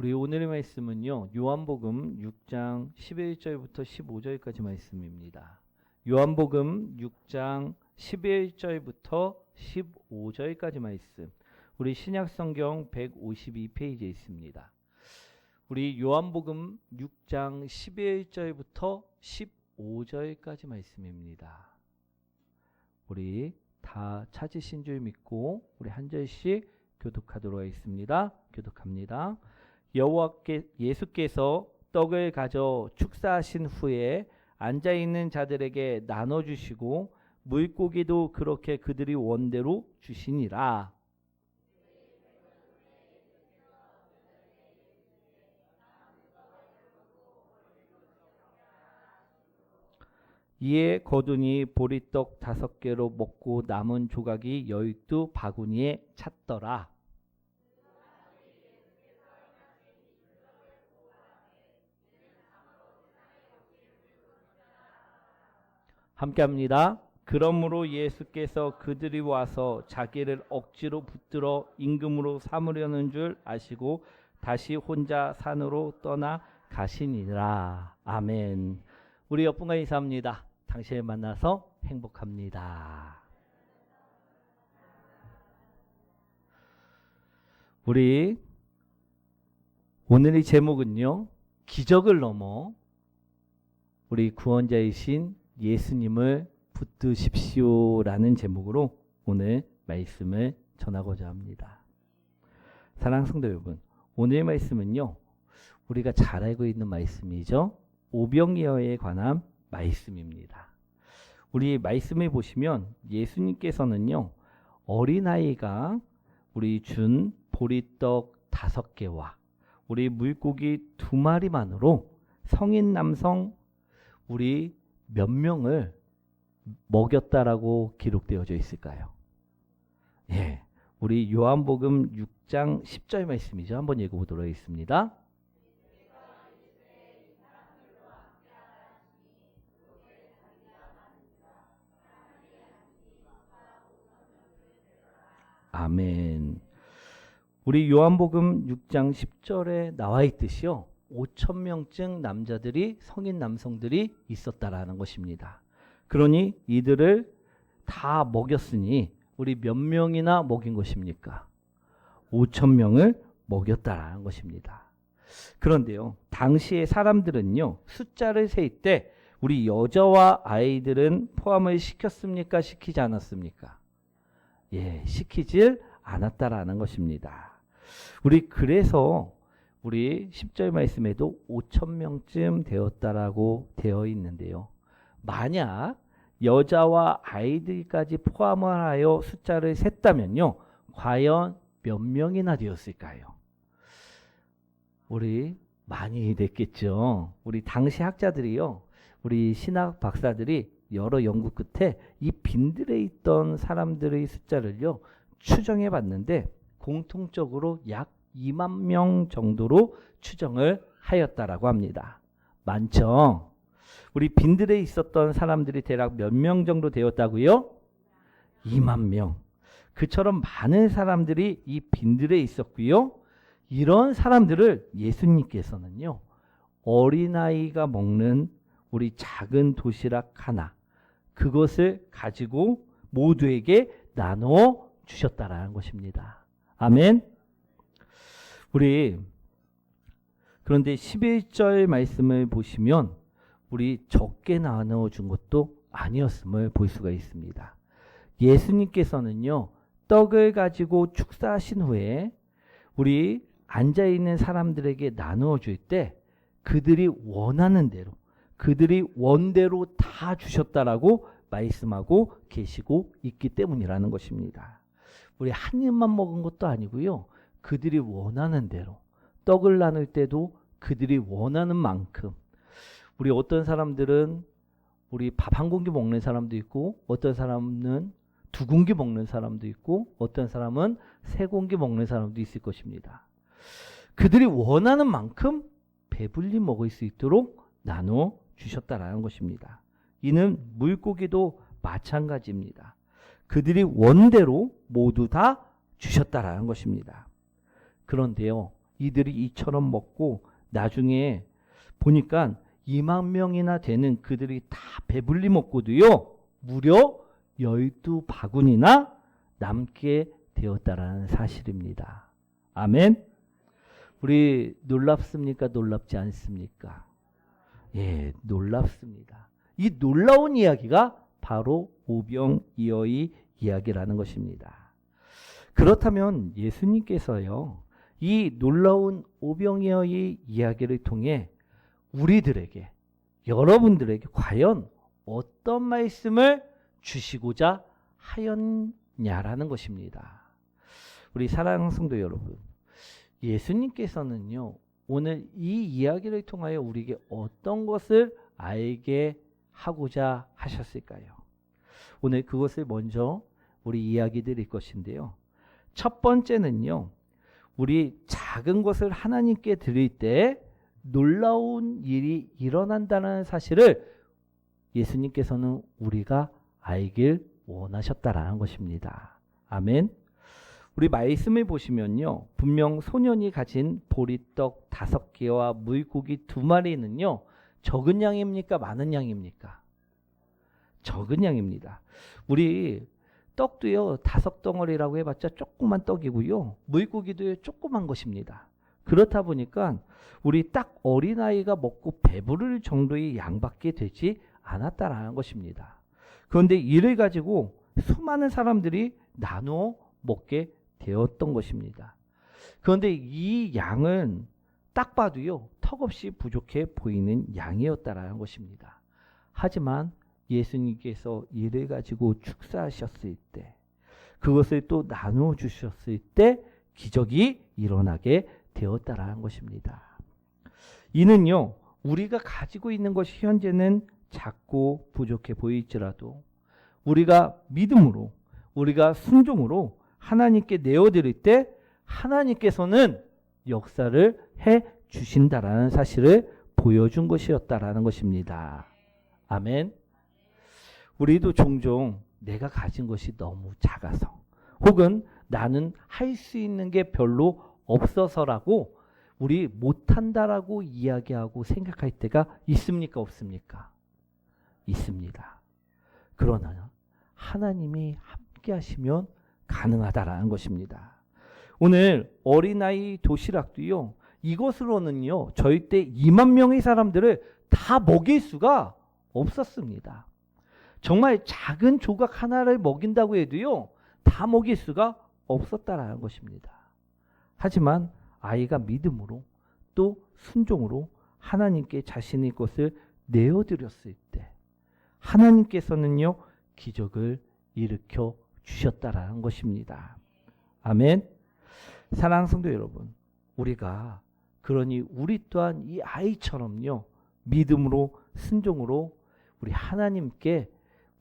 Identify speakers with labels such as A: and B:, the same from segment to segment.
A: 우리 오늘의 말씀은요. 요한복음 6장 11절부터 15절까지 말씀입니다. 요한복음 6장 11절부터 15절까지 말씀. 우리 신약 성경 152페이지에 있습니다. 우리 요한복음 6장 11절부터 15절까지 말씀입니다. 우리 다 찾으신 줄 믿고 우리 한 절씩 교독하도록 하겠습니다. 교독합니다. 여호와께 예수께서 떡을 가져 축사하신 후에 앉아 있는 자들에게 나눠 주시고 물고기도 그렇게 그들이 원대로 주시니라. 이에 거둔이 보리떡 다섯 개로 먹고 남은 조각이 열두 바구니에 찼더라. 함께합니다. 그러므로 예수께서 그들이 와서 자기를 억지로 붙들어 임금으로 삼으려는 줄 아시고 다시 혼자 산으로 떠나 가시니라. 아멘. 우리 옆분과 인사합니다. 당신을 만나서 행복합니다. 우리 오늘의 제목은요. 기적을 넘어 우리 구원자이신 예수님을 붙드십시오라는 제목으로 오늘 말씀을 전하고자 합니다. 사랑 성도 여러분, 오늘 말씀은요. 우리가 잘 알고 있는 말씀이죠. 오병이어에 관한 말씀입니다. 우리 말씀을 보시면 예수님께서는요. 어린아이가 우리 준 보리떡 다섯 개와 우리 물고기 두 마리만으로 성인 남성 우리 몇 명을 먹였다라고 기록되어져 있을까요? 예. 우리 요한복음 6장 10절 말씀이죠. 한번 읽어 보도록 하겠습니다. 아멘. 우리 요한복음 6장 10절에 나와 있듯이요. 5천 명쯤 남자들이 성인 남성들이 있었다라는 것입니다. 그러니 이들을 다 먹였으니 우리 몇 명이나 먹인 것입니까? 5천 명을 먹였다라는 것입니다. 그런데요. 당시의 사람들은요. 숫자를 셀때 우리 여자와 아이들은 포함을 시켰습니까? 시키지 않았습니까? 예, 시키질 않았다라는 것입니다. 우리 그래서 우리 10절 말씀에도 5천 명쯤 되었다라고 되어 있는데요. 만약 여자와 아이들까지 포함을 하여 숫자를 셌다면요. 과연 몇 명이나 되었을까요? 우리 많이 됐겠죠. 우리 당시 학자들이요. 우리 신학 박사들이 여러 연구 끝에 이 빈들에 있던 사람들의 숫자를요. 추정해 봤는데 공통적으로 약 2만 명 정도로 추정을 하였다라고 합니다. 많죠? 우리 빈들에 있었던 사람들이 대략 몇 명 정도 되었다고요? 2만 명. 그처럼 많은 사람들이 이 빈들에 있었고요. 이런 사람들을 예수님께서는요. 어린아이가 먹는 우리 작은 도시락 하나 그것을 가지고 모두에게 나눠 주셨다라는 것입니다. 아멘. 우리 그런데 11절 말씀을 보시면 우리 적게 나눠 준 것도 아니었음을 볼 수가 있습니다. 예수님께서는요. 떡을 가지고 축사하신 후에 우리 앉아 있는 사람들에게 나누어 줄 때 그들이 원하는 대로 그들이 원대로 다 주셨다라고 말씀하고 계시고 있기 때문이라는 것입니다. 우리 한 입만 먹은 것도 아니고요. 그들이 원하는 대로 떡을 나눌 때도 그들이 원하는 만큼 우리 어떤 사람들은 우리 밥 한 공기 먹는 사람도 있고 어떤 사람은 두 공기 먹는 사람도 있고 어떤 사람은 세 공기 먹는 사람도 있을 것입니다. 그들이 원하는 만큼 배불리 먹을 수 있도록 나눠 주셨다라는 것입니다. 이는 물고기도 마찬가지입니다. 그들이 원대로 모두 다 주셨다라는 것입니다. 그런데요, 이들이 이처럼 먹고 나중에 보니까 2만 명이나 되는 그들이 다 배불리 먹고도요. 무려 12바구니나 남게 되었다라는 사실입니다. 아멘. 우리 놀랍습니까? 놀랍지 않습니까? 예, 놀랍습니다. 이 놀라운 이야기가 바로 오병이어의 이야기라는 것입니다. 그렇다면 예수님께서요, 이 놀라운 오병이어의 이야기를 통해 우리들에게, 여러분들에게 과연 어떤 말씀을 주시고자 하였냐라는 것입니다. 우리 사랑하는 성도 여러분, 예수님께서는요, 오늘 이 이야기를 통하여 우리에게 어떤 것을 알게 하고자 하셨을까요? 오늘 그것을 먼저 우리 이야기 드릴 것인데요. 첫 번째는요, 우리 작은 것을 하나님께 드릴 때 놀라운 일이 일어난다는 사실을 예수님께서는 우리가 알길 원하셨다라는 것입니다. 아멘. 우리 말씀을 보시면요. 분명 소년이 가진 보리떡 다섯 개와 물고기 두 마리는요. 적은 양입니까? 많은 양입니까? 적은 양입니다. 우리 떡도요. 다섯 덩어리라고 해봤자 조그만 떡이고요. 물고기도 조그만 것입니다. 그렇다 보니까 우리 딱 어린아이가 먹고 배부를 정도의 양밖에 되지 않았다라는 것입니다. 그런데 이를 가지고 수많은 사람들이 나누어 먹게 되었던 것입니다. 그런데 이 양은 딱 봐도요, 턱없이 부족해 보이는 양이었다라는 것입니다. 하지만 예수님께서 이를 가지고 축사하셨을 때, 그것을 또 나누어 주셨을 때 기적이 일어나게 되었다라는 것입니다. 이는요, 우리가 가지고 있는 것이 현재는 작고 부족해 보일지라도 우리가 믿음으로, 우리가 순종으로 하나님께 내어드릴 때 하나님께서는 역사를 해 주신다라는 사실을 보여준 것이었다라는 것입니다. 아멘. 우리도 종종 내가 가진 것이 너무 작아서 혹은 나는 할 수 있는 게 별로 없어서라고 우리 못한다라고 이야기하고 생각할 때가 있습니까? 없습니까? 있습니다. 그러나 하나님이 함께 하시면 가능하다라는 것입니다. 오늘 어린아이 도시락도요. 이것으로는요. 절대 2만 명의 사람들을 다 먹일 수가 없었습니다. 정말 작은 조각 하나를 먹인다고 해도요. 다 먹일 수가 없었다라는 것입니다. 하지만 아이가 믿음으로 또 순종으로 하나님께 자신의 것을 내어드렸을 때 하나님께서는요 기적을 일으켜 주셨다라는 것입니다. 아멘. 사랑 성도 여러분, 우리가 그러니 우리 또한 이 아이처럼요 믿음으로 순종으로 우리 하나님께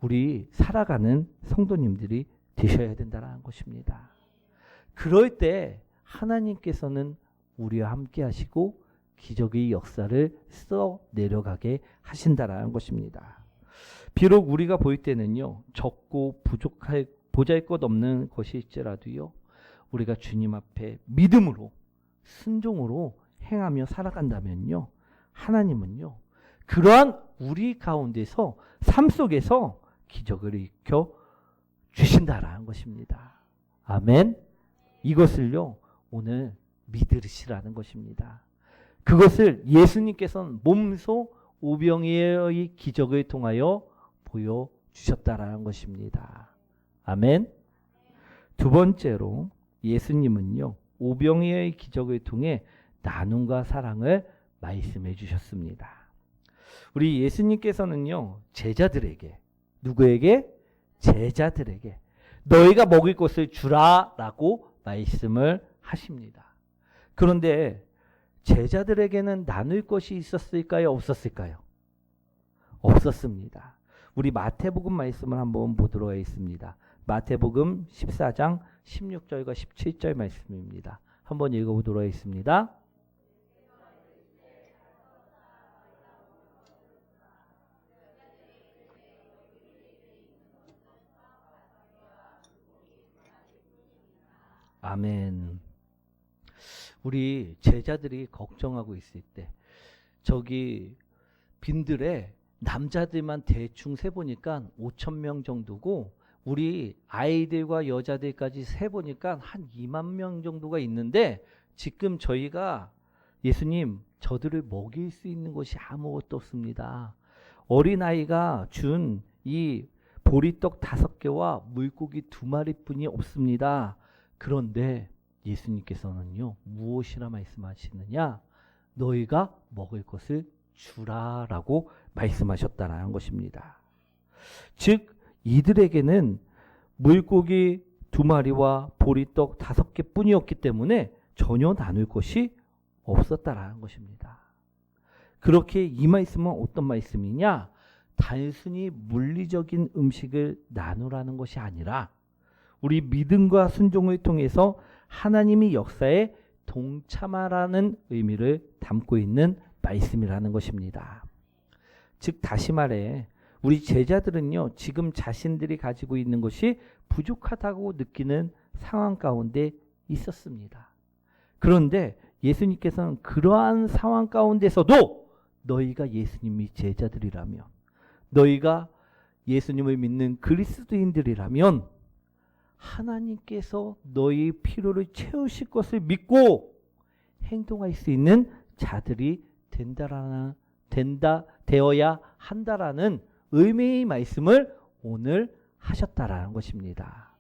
A: 우리 살아가는 성도님들이 되셔야 된다는 것입니다. 그럴 때 하나님께서는 우리와 함께 하시고 기적의 역사를 써 내려가게 하신다라는 것입니다. 비록 우리가 볼 때는요 적고 부족할 보잘 것 없는 것일지라도요 우리가 주님 앞에 믿음으로 순종으로 행하며 살아간다면요 하나님은요 그러한 우리 가운데서 삶 속에서 기적을 일으켜 주신다라는 것입니다. 아멘. 이것을요 오늘 믿으시라는 것입니다. 그것을 예수님께서는 몸소 오병이의 기적을 통하여 보여 주셨다라는 것입니다. 아멘. 두 번째로 예수님은요 오병이의 기적을 통해 나눔과 사랑을 말씀해 주셨습니다. 우리 예수님께서는요 제자들에게 누구에게 제자들에게 너희가 먹을 것을 주라라고 말씀을 하십니다. 그런데 제자들에게는 나눌 것이 있었을까요? 없었을까요? 없었습니다. 우리 마태복음 말씀을 한번 보도록 하겠습니다. 마태복음 14장 16절과 17절 말씀입니다. 한번 읽어보도록 하겠습니다. 아멘. 우리 제자들이 걱정하고 있을 때 저기 빈들에 남자들만 대충 세 보니까 5천 명 정도고 우리 아이들과 여자들까지 세 보니까 한 2만 명 정도가 있는데 지금 저희가 예수님 저들을 먹일 수 있는 것이 아무것도 없습니다. 어린아이가 준 이 보리떡 다섯 개와 물고기 두 마리뿐이 없습니다. 그런데 예수님께서는요 무엇이라 말씀하시느냐 너희가 먹을 것을 주라라고 말씀하셨다라는 것입니다. 즉 이들에게는 물고기 두 마리와 보리떡 다섯 개 뿐이었기 때문에 전혀 나눌 것이 없었다라는 것입니다. 그렇게 이 말씀은 어떤 말씀이냐? 단순히 물리적인 음식을 나누라는 것이 아니라 우리 믿음과 순종을 통해서 하나님의 역사에 동참하라는 의미를 담고 있는 말씀이라는 것입니다. 즉 다시 말해 우리 제자들은요 지금 자신들이 가지고 있는 것이 부족하다고 느끼는 상황 가운데 있었습니다. 그런데 예수님께서는 그러한 상황 가운데서도 너희가 예수님이 제자들이라면 너희가 예수님을 믿는 그리스도인들이라면 하나님께서 너희 필요를 채우실 것을 믿고 행동할 수 있는 자들이 된다라는 된다 되어야 한다라는 의미의 말씀을 오늘 하셨다라는 것입니다.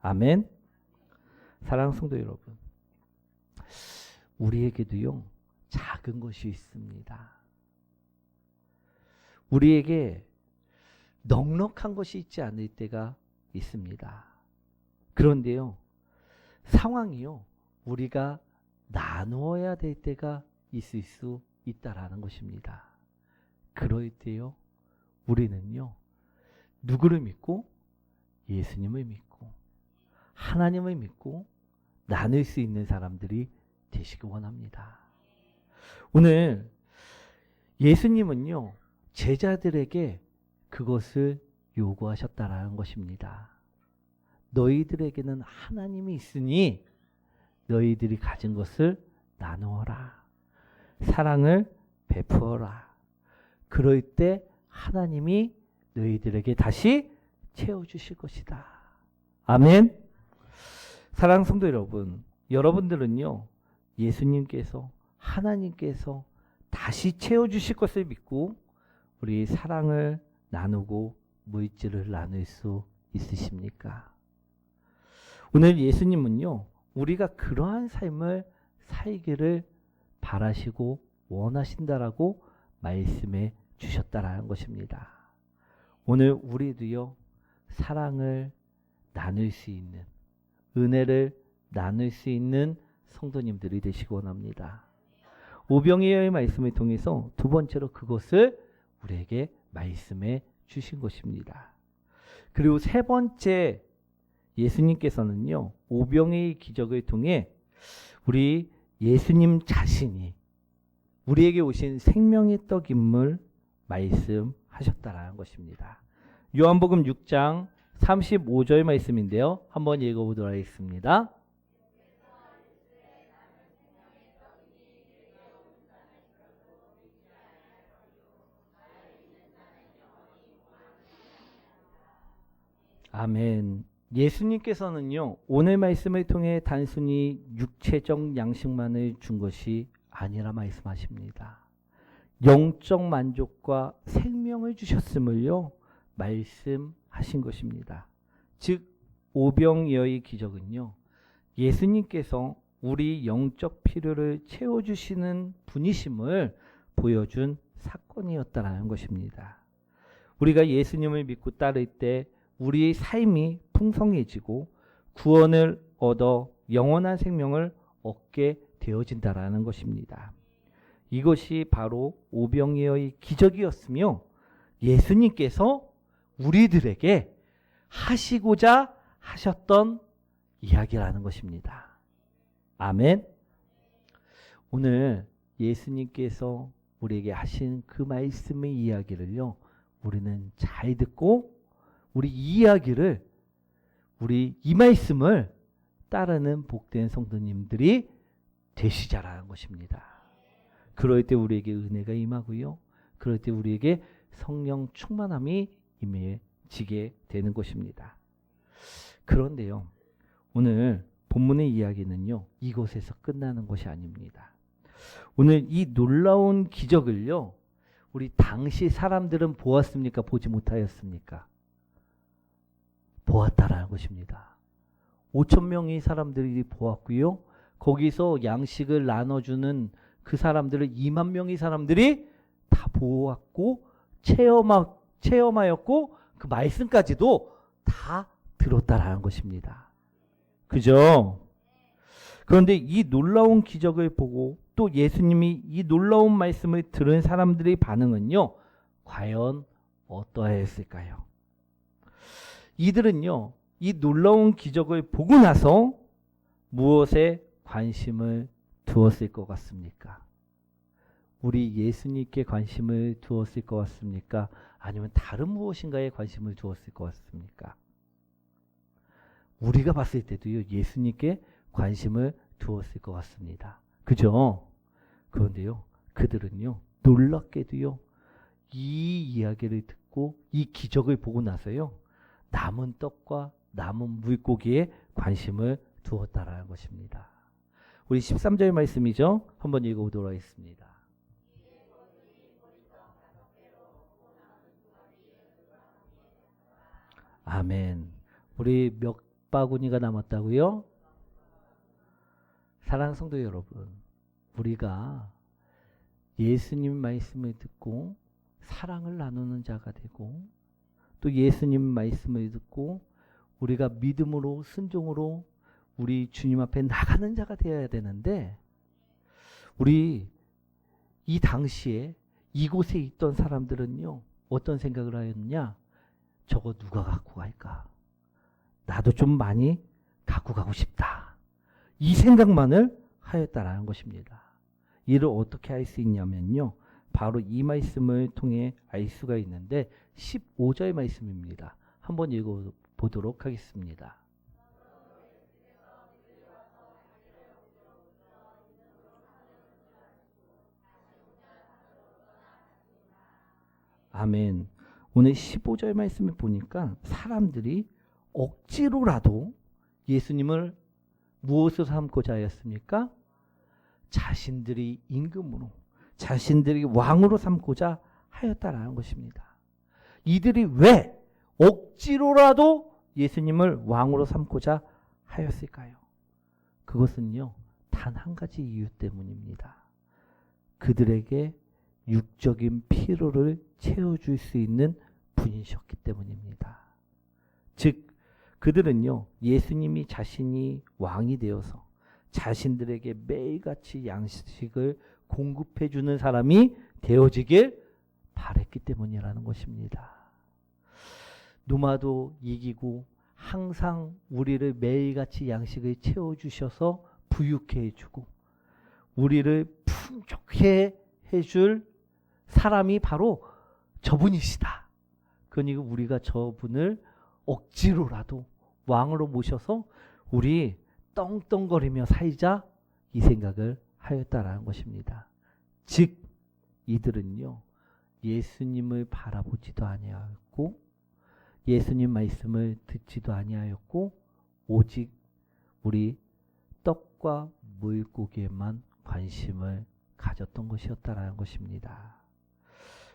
A: 아멘. 사랑하는 성도 여러분. 우리에게도요. 작은 것이 있습니다. 우리에게 넉넉한 것이 있지 않을 때가 있습니다. 그런데요. 상황이요. 우리가 나누어야 될 때가 있을 수 있다라는 것입니다. 그럴 때요. 우리는요. 누구를 믿고 예수님을 믿고 하나님을 믿고 나눌 수 있는 사람들이 되시기 원합니다. 오늘 예수님은요. 제자들에게 그것을 요구하셨다라는 것입니다. 너희들에게는 하나님이 있으니 너희들이 가진 것을 나누어라. 사랑을 베푸어라. 그럴 때 하나님이 너희들에게 다시 채워주실 것이다. 아멘. 사랑 성도 여러분, 여러분들은요, 예수님께서, 하나님께서 다시 채워주실 것을 믿고 우리 사랑을 나누고 물질을 나눌 수 있으십니까? 오늘 예수님은요, 우리가 그러한 삶을 살기를 바라시고 원하신다라고 말씀해 주셨다라는 것입니다. 오늘 우리도요, 사랑을 나눌 수 있는, 은혜를 나눌 수 있는 성도님들이 되시기 원합니다. 오병이어의 말씀을 통해서 두 번째로 그것을 우리에게 말씀해 주신 것입니다. 그리고 세 번째 예수님께서는요, 오병의 기적을 통해 우리 예수님 자신이 우리에게 오신 생명의 떡임을 말씀하셨다라는 것입니다. 요한복음 6장 35절 말씀인데요. 한번 읽어보도록 하겠습니다. 아멘. 예수님께서는요, 오늘 말씀을 통해 단순히 육체적 양식만을 준 것이 아니라 말씀하십니다. 영적 만족과 생명을 주셨음을요, 말씀하신 것입니다. 즉, 오병이어의 기적은요, 예수님께서 우리 영적 필요를 채워주시는 분이심을 보여준 사건이었다라는 것입니다. 우리가 예수님을 믿고 따를 때 우리의 삶이 풍성해지고 구원을 얻어 영원한 생명을 얻게 되어진다라는 것입니다. 이것이 바로 오병이어의 기적이었으며 예수님께서 우리들에게 하시고자 하셨던 이야기라는 것입니다. 아멘. 오늘 예수님께서 우리에게 하신 그 말씀의 이야기를요, 우리는 잘 듣고 우리 이 이야기를 우리 이 말씀을 따르는 복된 성도님들이 되시자라는 것입니다. 그럴 때 우리에게 은혜가 임하고요. 그럴 때 우리에게 성령 충만함이 임해지게 되는 것입니다. 그런데요. 오늘 본문의 이야기는요. 이곳에서 끝나는 것이 아닙니다. 오늘 이 놀라운 기적을요. 우리 당시 사람들은 보았습니까? 보지 못하였습니까? 보았다라는 것입니다. 5천 명의 사람들이 보았고요. 거기서 양식을 나눠주는 그 사람들을 2만 명의 사람들이 다 보았고 체험하, 체험하였고 그 말씀까지도 다 들었다라는 것입니다. 그죠? 그런데 이 놀라운 기적을 보고 또 예수님이 이 놀라운 말씀을 들은 사람들의 반응은요, 과연 어떠했을까요? 이들은요, 이 놀라운 기적을 보고 나서 무엇에 관심을 두었을 것 같습니까? 우리 예수님께 관심을 두었을 것 같습니까? 아니면 다른 무엇인가에 관심을 두었을 것 같습니까? 우리가 봤을 때도요, 예수님께 관심을 두었을 것 같습니다. 그죠? 그런데요, 그들은요, 놀랍게도요, 이 이야기를 듣고 이 기적을 보고 나서요, 남은 떡과 남은 물고기에 관심을 두었다라는 것입니다. 우리 13절 말씀이죠. 한번 읽어보도록 하겠습니다. 아멘. 우리 몇 바구니가 남았다고요? 사랑 성도 여러분, 우리가 예수님 말씀을 듣고 사랑을 나누는 자가 되고 또 예수님 말씀을 듣고 우리가 믿음으로 순종으로 우리 주님 앞에 나가는 자가 되어야 되는데 우리 이 당시에 이곳에 있던 사람들은요 어떤 생각을 하였느냐? 저거 누가 갖고 갈까? 나도 좀 많이 갖고 가고 싶다. 이 생각만을 하였다라는 것입니다. 이를 어떻게 할 수 있냐면요 바로 이 말씀을 통해 알 수가 있는데 15절 말씀입니다 한번 읽어 보도록 하겠습니다. 아멘. 오늘 15절 말씀을 보니까 사람들이 억지로라도 예수님을 무엇으로 삼고자 하였습니까? 자신들이 임금으로, 자신들이 왕으로 삼고자 하였다라는 것입니다. 이들이 왜 억지로라도 예수님을 왕으로 삼고자 하였을까요? 그것은요, 단 한 가지 이유 때문입니다. 그들에게 육적인 피로를 채워줄 수 있는 분이셨기 때문입니다. 즉, 그들은요, 예수님이 자신이 왕이 되어서 자신들에게 매일같이 양식을 공급해 주는 사람이 되어지길 바랬기 때문이라는 것입니다. 누마도 이기고 항상 우리를 매일같이 양식을 채워주셔서 부유케 해주고 우리를 풍족해 해줄 사람이 바로 저분이시다. 그러니까 우리가 저분을 억지로라도 왕으로 모셔서 우리 떵떵거리며 살자 이 생각을 하였다라는 것입니다. 즉 이들은요 예수님을 바라보지도 아니하였고 예수님 말씀을 듣지도 아니하였고 오직 우리 떡과 물고기에만 관심을 가졌던 것이었다라는 것입니다.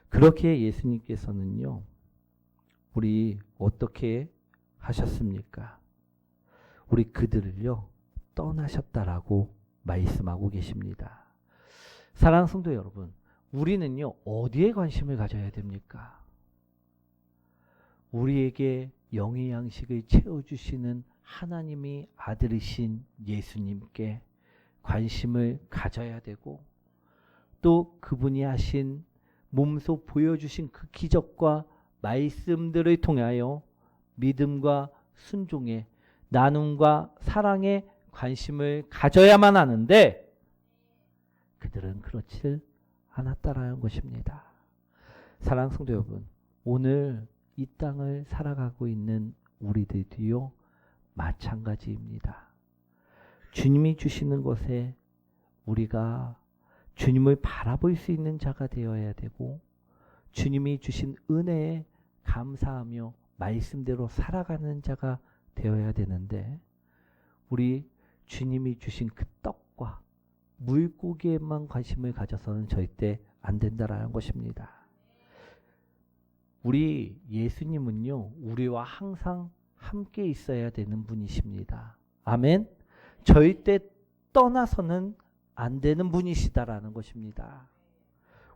A: 그렇게 예수님께서는요, 우리 어떻게 하셨습니까? 우리 그들을요, 떠나셨다라고 말씀하고 계십니다. 사랑 성도 여러분, 우리는요, 어디에 관심을 가져야 됩니까? 우리에게 영의 양식을 채워주시는 하나님이 아들이신 예수님께 관심을 가져야 되고 또 그분이 하신 몸소 보여주신 그 기적과 말씀들을 통하여 믿음과 순종에 나눔과 사랑에 관심을 가져야만 하는데 그들은 그렇지 않았다라는 것입니다. 사랑 성도 여러분, 오늘 이 땅을 살아가고 있는 우리들도요, 마찬가지입니다. 주님이 주시는 것에 우리가 주님을 바라볼 수 있는 자가 되어야 되고 주님이 주신 은혜에 감사하며 말씀대로 살아가는 자가 되어야 되는데 우리 주님이 주신 그 떡과 물고기에만 관심을 가져서는 절대 안 된다라는 것입니다. 우리 예수님은요, 우리와 항상 함께 있어야 되는 분이십니다. 아멘. 절대 떠나서는 안 되는 분이시다라는 것입니다.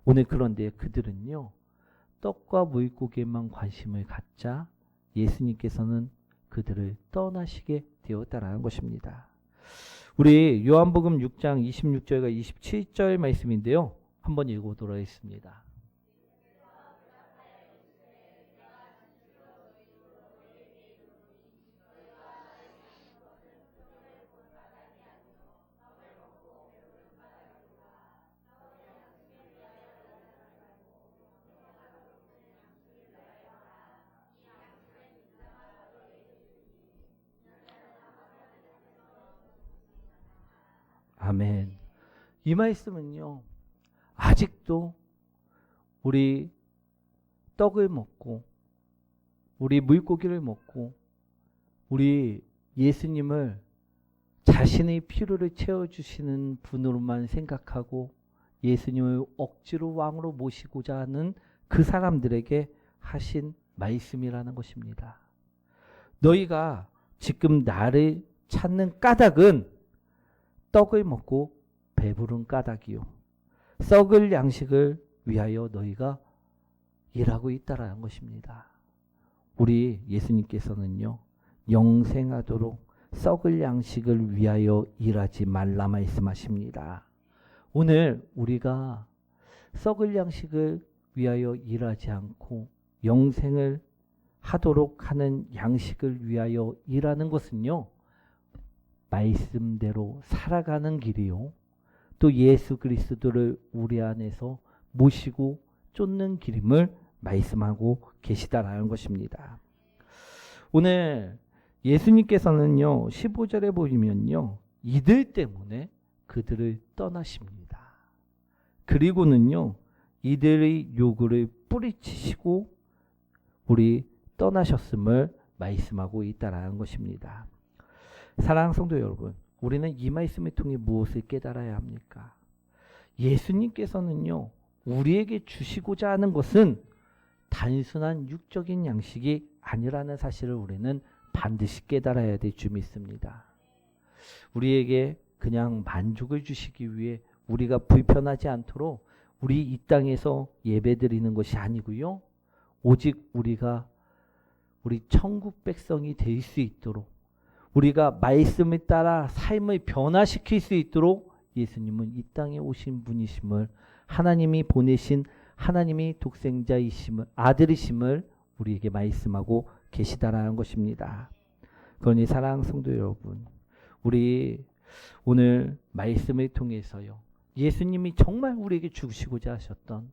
A: 오늘 그런데 그들은요, 떡과 물고기에만 관심을 갖자 예수님께서는 그들을 떠나시게 되었다라는 것입니다. 우리 요한복음 6장 26절과 27절 말씀인데요. 한번 읽어보도록 하겠습니다. 아멘. 이 말씀은요, 아직도 우리 떡을 먹고, 우리 물고기를 먹고, 우리 예수님을 자신의 필요를 채워주시는 분으로만 생각하고 예수님을 억지로 왕으로 모시고자 하는 그 사람들에게 하신 말씀이라는 것입니다. 너희가 지금 나를 찾는 까닭은 떡을 먹고 배부른 까닭이요. 썩을 양식을 위하여 너희가 일하고 있다라는 것입니다. 우리 예수님께서는요, 영생하도록 썩을 양식을 위하여 일하지 말라 말씀하십니다. 오늘 우리가 썩을 양식을 위하여 일하지 않고 영생을 하도록 하는 양식을 위하여 일하는 것은요, 말씀대로 살아가는 길이요. 또 예수 그리스도를 우리 안에서 모시고 쫓는 길임을 말씀하고 계시다라는 것입니다. 오늘 예수님께서는요, 15절에 보이면요, 이들 때문에 그들을 떠나십니다. 그리고는요, 이들의 요구를 뿌리치시고 우리 떠나셨음을 말씀하고 있다라는 것입니다. 사랑하는 성도 여러분, 우리는 이 말씀을 통해 무엇을 깨달아야 합니까? 예수님께서는요, 우리에게 주시고자 하는 것은 단순한 육적인 양식이 아니라는 사실을 우리는 반드시 깨달아야 될줄 믿습니다. 우리에게 그냥 만족을 주시기 위해 우리가 불편하지 않도록 우리 이 땅에서 예배드리는 것이 아니고요. 오직 우리가 우리 천국 백성이 될 수 있도록 우리가 말씀에 따라 삶을 변화시킬 수 있도록 예수님은 이 땅에 오신 분이심을 하나님이 보내신 하나님이 독생자이심을 아들이심을 우리에게 말씀하고 계시다라는 것입니다. 그러니 사랑 성도 여러분, 우리 오늘 말씀을 통해서요. 예수님이 정말 우리에게 주시고자 하셨던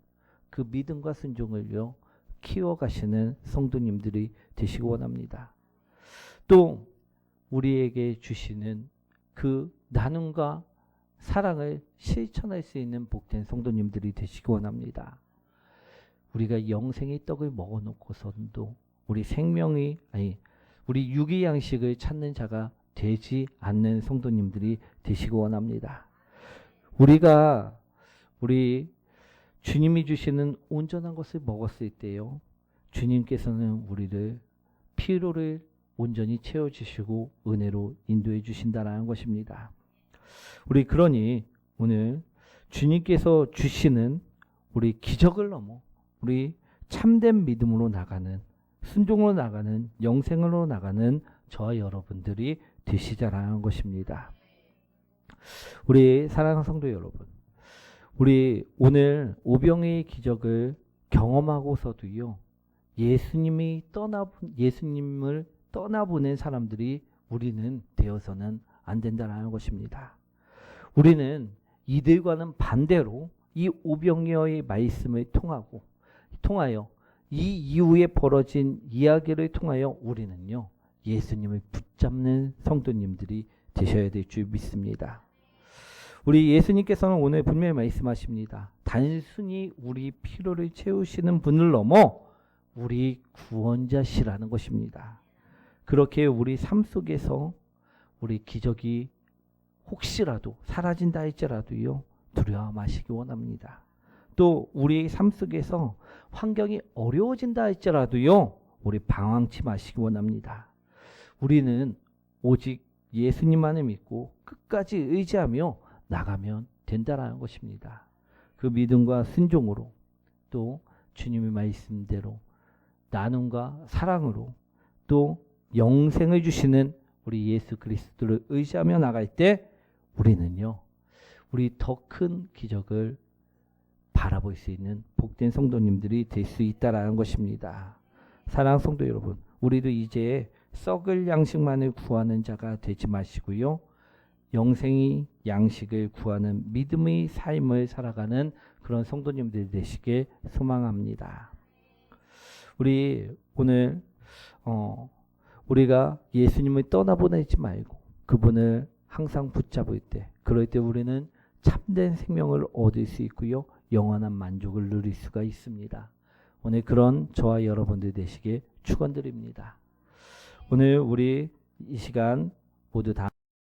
A: 그 믿음과 순종을요. 키워가시는 성도님들이 되시기 원합니다. 또 우리에게 주시는 그 나눔과 사랑을 실천할 수 있는 복된 성도님들이 되시기 원합니다. 우리가 영생의 떡을 먹어놓고선도 우리 생명이 아니 우리 유기 양식을 찾는 자가 되지 않는 성도님들이 되시기 원합니다. 우리가 우리 주님이 주시는 온전한 것을 먹었을 때요. 주님께서는 우리를 피로를 온전히 채워 주시고 은혜로 인도해 주신다라는 것입니다. 우리 그러니 오늘 주님께서 주시는 우리 기적을 넘어 우리 참된 믿음으로 나가는 순종으로 나가는 영생으로 나가는 저와 여러분들이 되시자라는 것입니다. 우리 사랑하는 성도 여러분, 우리 오늘 오병의 기적을 경험하고서도요, 예수님이 떠나 예수님을 떠나보낸 사람들이 우리는 되어서는 안 된다는 것입니다. 우리는 이들과는 반대로 이 오병이어의 말씀을 통하고 통하여 이 이후에 벌어진 이야기를 통하여 우리는요 예수님을 붙잡는 성도님들이 되셔야 될 줄 믿습니다. 우리 예수님께서는 오늘 분명히 말씀하십니다. 단순히 우리 필요를 채우시는 분을 넘어 우리 구원자시라는 것입니다. 그렇게 우리 삶 속에서 우리 기적이 혹시라도 사라진다 할지라도요 두려워 마시기 원합니다. 또 우리 삶 속에서 환경이 어려워진다 할지라도요 우리 방황치 마시기 원합니다. 우리는 오직 예수님만을 믿고 끝까지 의지하며 나가면 된다라는 것입니다. 그 믿음과 순종으로 또 주님의 말씀대로 나눔과 사랑으로 또 영생을 주시는 우리 예수 그리스도를 의지하며 나갈 때 우리는요 우리 더 큰 기적을 바라볼 수 있는 복된 성도님들이 될 수 있다라는 것입니다. 사랑 성도 여러분, 우리도 이제 썩을 양식만을 구하는 자가 되지 마시고요. 영생의 양식을 구하는 믿음의 삶을 살아가는 그런 성도님들 되시길 소망합니다. 우리 오늘 어, 우리가 예수님을 떠나보내지 말고 그분을 항상 붙잡을 때, 그럴 때 우리는 참된 생명을 얻을 수 있고요, 영원한 만족을 누릴 수가 있습니다. 오늘 그런 저와 여러분들 되시길 축원드립니다. 오늘 우리 이 시간 모두 다